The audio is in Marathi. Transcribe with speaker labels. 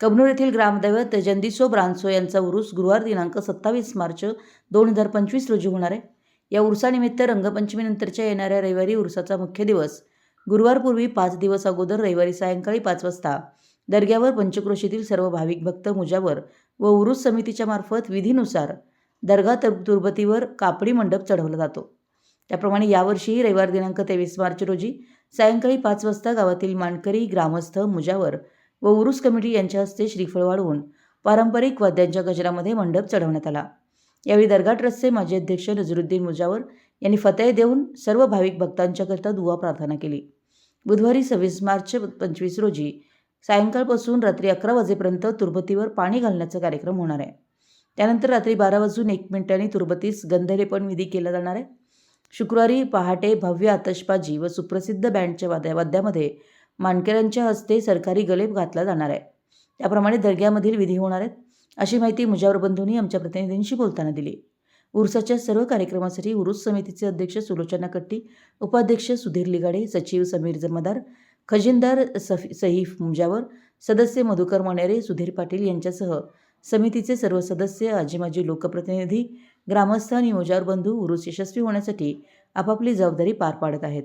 Speaker 1: कबनूर येथील ग्रामदैवत जंदिसो ब्रांसो यांचा उरूस गुरुवार दिनांक सत्तावीस मार्च दोन हजार पंचवीस रोजी होणार आहे. या उरसानिमित्त रंगपंचमीनंतरच्या येणाऱ्या रविवारी उरसाचा मुख्य दिवस. गुरुवारपूर्वी पाच दिवस अगोदर रविवारी सायंकाळी पाच वाजता दर्ग्यावर पंचक्रोशीतील सर्व भाविक भक्त मुजावर व उरूस समितीच्या मार्फत विधीनुसार दर्गा तर तुर्बतीवर कापडी मंडप चढवला जातो. त्याप्रमाणे यावर्षीही रविवार दिनांक तेवीस मार्च रोजी सायंकाळी पाच वाजता गावातील मानकरी ग्रामस्थ मुजावर व उरूस कमिटी यांच्या हस्ते श्रीफळ वाढवून पारंपरिक वाद्यांच्या गजरामध्ये मंडप चढवण्यात आला. यावेळी दर्गा ट्रस्टचे माजी अध्यक्ष नजरुद्दीन मुजावर यांनी फतेह देऊन सर्व भाविक भक्तांच्याकरता दुवा प्रार्थना केली. बुधवारी सव्वीस मार्च पंचवीस रोजी सायंकाळपासून रात्री अकरा वाजेपर्यंत तुर्बतीवर पाणी घालण्याचा कार्यक्रम होणार आहे. त्यानंतर रात्री बारा वाजून एक मिनिटांनी तुर्बतीस गंधलेपण विधी केला जाणार आहे. शुक्रवारी पहाटे भव्य आतषबाजी व सुप्रसिद्ध बँडच्या वाद्या वाद्यामध्ये मानकऱ्यांच्या हस्ते सरकारी गलेप घातला जाणार आहे. त्याप्रमाणे दर्ग्यामधील विधी होणार आहेत अशी माहिती मुजावर बंधूंनी आमच्या प्रतिनिधींशी बोलताना दिली. उर्साच्या सर्व कार्यक्रमासाठी उरुस समितीचे अध्यक्ष सुलोचना कट्टी उपाध्यक्ष सुधीर लिगाडे सचिव समीर जमादार खजिनदार सफी सईफ मुंजावर सदस्य मधुकर मणेरे सुधीर पाटील यांच्यासह समितीचे सर्व सदस्य आजी माजी लोकप्रतिनिधी ग्रामस्थ आणि मुजावर बंधू उरुस यशस्वी होण्यासाठी आपापली जबाबदारी पार पाडत आहेत.